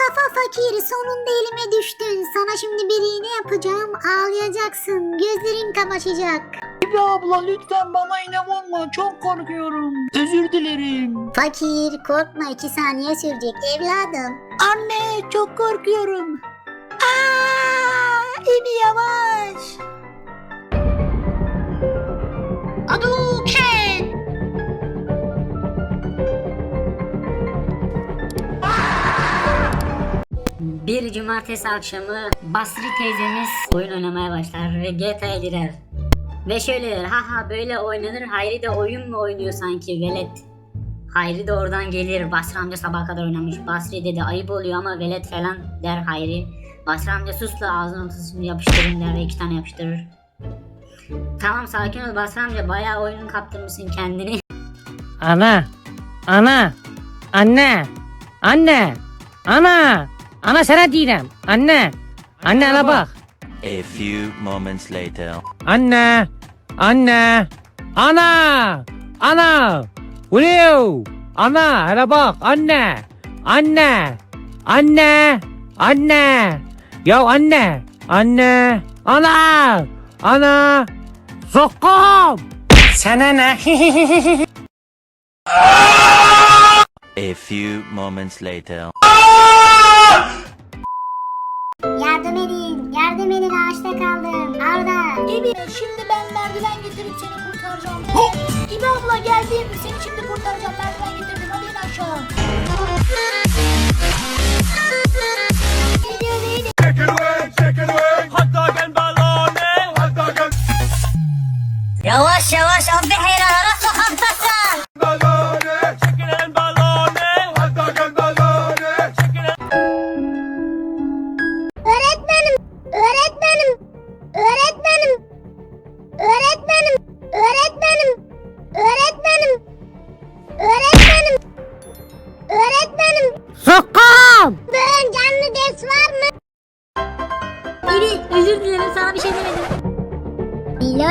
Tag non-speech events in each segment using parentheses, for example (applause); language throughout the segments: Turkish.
kafa fakir sonunda elime düştün. Sana şimdi bir iğne yapacağım. Ağlayacaksın. Gözlerin kamaşacak. Ebi abla lütfen bana iğne vurma. Çok korkuyorum. Özür dilerim. Fakir korkma iki saniye sürecek evladım. Anne çok korkuyorum. Aa, Ebi yavaş. Aduken. Bir cumartesi akşamı Basri teyzemiz oyun oynamaya başlar ve GTA'ya girer. Ve şöyle der, haha böyle oynanır Hayri de oyun mu oynuyor sanki velet. Hayri de oradan gelir Basri amca sabaha kadar oynamış. Basri dedi ayıp oluyor ama velet falan der Hayri. Basri amca sus la ağzını tutsun yapıştırın der ve iki tane yapıştırır. Tamam sakin ol Basri amca bayağı oyun kaptırmışsın kendini. Ana, ana, anne, anne, ana, ana sana diyeceğim. Anne, anne ana bak. A few moments later. Anne, anne, ana, ana, Uluyor. Ana, hele bak, anne, anne, anne, anne. Ya anne, anne, ana, ana, sokum. Sana ne? (laughs) A few moments later. Yardım edin. Yardım edin ağaçta kaldım. Arda. Ebi şimdi ben merdiven getirip seni kurtaracağım. Ebi abla geldim. Seni şimdi kurtaracağım. Merdiven getirdim. Hadi in aşağı.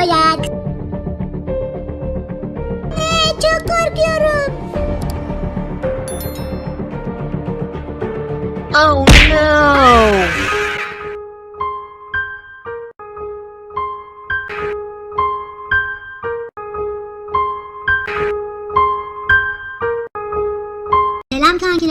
oluyor yak. Ne çok korkuyorum. Oh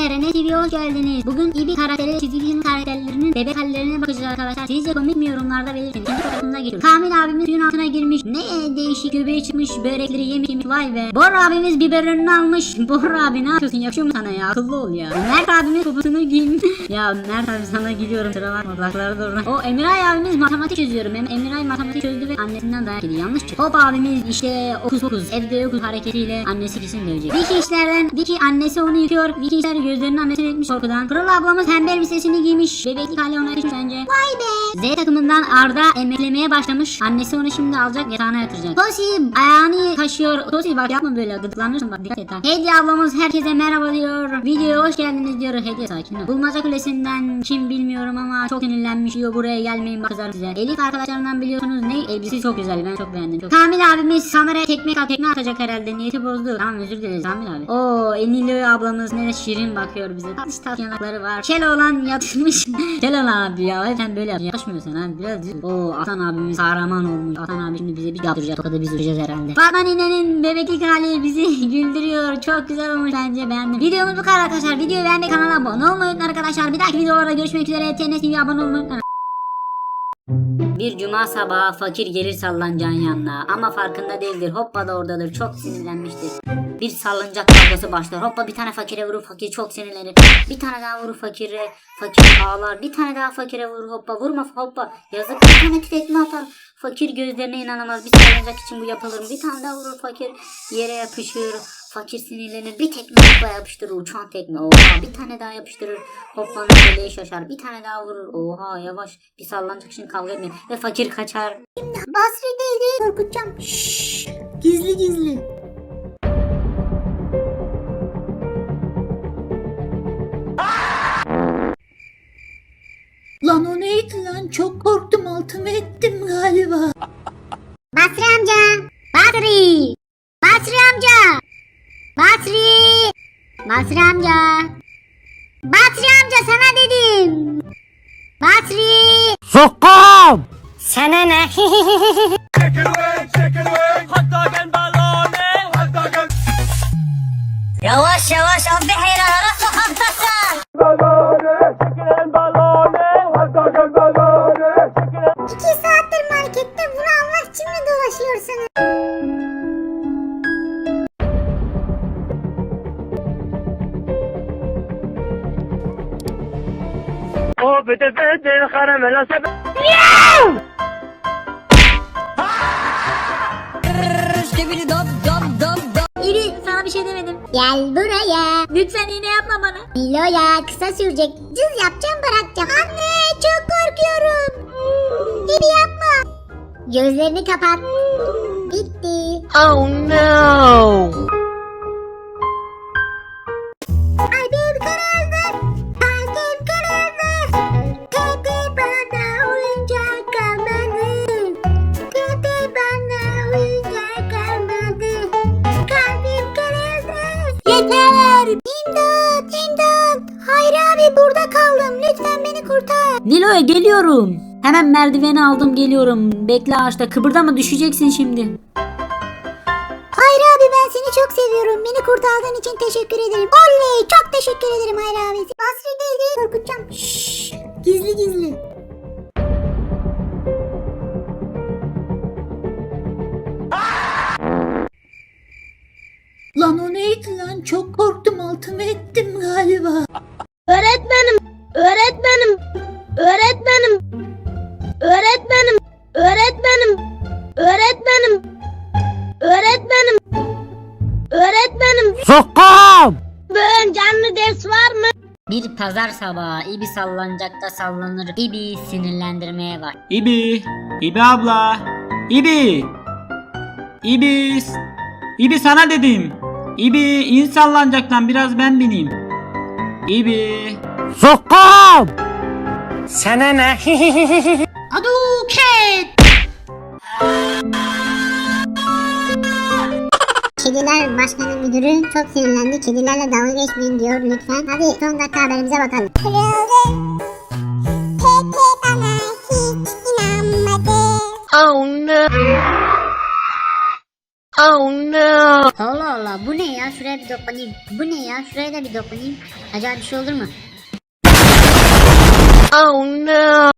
Enes TV'ye hoş geldiniz. Bugün İbi karakteri çizgi film karakterlerinin bebek hallerine bakacağız arkadaşlar. Sizce komik mi yorumlarda belirtin. İkinci fotoğrafına geçiyoruz. Kamil abimiz suyun altına girmiş. Ne değişik göbeği çıkmış, börekleri yemiş yemiş. Vay be. Bor abimiz biberonunu almış. (laughs) Bor abi ne yapıyorsun? Yakışıyor mu sana ya? Akıllı ol ya. Mert abimiz popusunu giymiş. (laughs) ya Mert abi sana gidiyorum. Sıra bakma. Kulakları doğru. O Emiray abimiz matematik çözüyorum. Em Emiray matematik çözdü ve annesinden dayak yedi. Yanlış çıktı. Hop abimiz işte okuz okuz. Evde yokuz hareketiyle annesi kesin dövecek. Vicky işlerden Vicky annesi onu yıkıyor. Vicky işler gözlerini annesi etmiş korkudan. Pırıl ablamız pembe elbisesini giymiş. Bebeklik hali ona yakışmış bence. Vay be. Z takımından Arda emeklemeye başlamış. Annesi onu şimdi alacak yatağına yatıracak. Tosi ayağını taşıyor. Tosi bak yapma böyle gıdıklanırsın bak dikkat et ha. Hediye ablamız herkese merhaba diyor. Videoya hoş geldiniz diyor. Hediye sakin ol. Bulmaca kulesinden kim bilmiyorum ama çok sinirlenmiş diyor. Buraya gelmeyin bak kızar size. Elif arkadaşlarından biliyorsunuz ne? Elbisi çok güzel ben çok beğendim. Çok. Kamil abimiz kameraya tekme tekme atacak herhalde. Niyeti bozdu. Tamam özür dileriz Kamil abi. Oo Enilo ablamız ne de şirin bakıyor bize. Tatlış tatlı yanakları var. Kel olan yatırmış. (laughs) Kel olan abi ya. Sen böyle. Yakışmıyor sana abi. Biraz düz. Oo Atan abimiz kahraman olmuş. Atan abi şimdi bize bir yaptıracak. Tokadı biz vuracağız herhalde. Fatma ninenin bebeklik hali bizi (laughs) güldürüyor. Çok güzel olmuş bence beğendim. Videomuz bu kadar arkadaşlar. Videoyu beğenmeyi kanala abone olmayı unutmayın arkadaşlar. Bir dahaki videolarda görüşmek üzere. TNS TV abone olmayı unutmayın. Bir cuma sabahı fakir gelir sallanacağın yanına ama farkında değildir. Hoppa da oradadır. Çok sinirlenmiştir. Bir salıncak kavgası başlar. Hoppa bir tane fakire vurur. Fakir çok sinirlenir. Bir tane daha vurur fakire. Fakir ağlar. Bir tane daha fakire vurur. Hoppa vurma hoppa. Yazık bir tane tekme atar. Fakir gözlerine inanamaz. Bir salıncak için bu yapılır mı? Bir tane daha vurur fakir. Yere yapışır. Fakir sinirlenir. Bir tekme hoppa yapıştırır. Uçan tekme. Oha bir tane daha yapıştırır. Hoppanın beleği şaşar. Bir tane daha vurur. Oha yavaş. Bir sallanacak için kavga etmeyin. Ve fakir kaçar. Basri değil değil. Korkutacağım. Şşş. Gizli gizli. Basri amca. Basri amca sana dedim. Basri. Sokkum. Sana ne? (laughs) yavaş yavaş abi helala sokaktasın. İki saattir markette bunu almak için mi dolaşıyorsunuz? İbi sana bir şey demedim. Gel buraya. Lütfen iğne yapma bana. Nilo'ya kısa sürecek. Cız yapacağım bırakacağım. Anne çok korkuyorum. Gibi yapma. Gözlerini kapat. Bitti. Oh no! Nilo'ya geliyorum. Hemen merdiveni aldım geliyorum. Bekle ağaçta kıpırdama düşeceksin şimdi. Hayır abi ben seni çok seviyorum. Beni kurtardığın için teşekkür ederim. Oley çok teşekkür ederim Hayır abi. Basri değil. Korkutacağım. Şşş. Gizli gizli. Lan o neydi lan? Çok Bir pazar sabahı İbi sallancakta sallanır. İbi sinirlendirmeye var. İbi, İbi abla, İbi, İbi, İbi sana dedim. İbi in sallanacaktan biraz ben bineyim. İbi. Sokam! Sana ne? (laughs) Aduket. Kediler Başkanı Müdürü çok sinirlendi. Kedilerle dalga geçmeyin diyor lütfen. Hadi son dakika haberimize bakalım. Kırıldı. Pepe bana hiç inanmadı. Oh no. Oh no. Allah Allah bu ne ya? Şuraya bir dokunayım. Bu ne ya? Şuraya da bir dokunayım. Acaba bir şey olur mu? Oh no.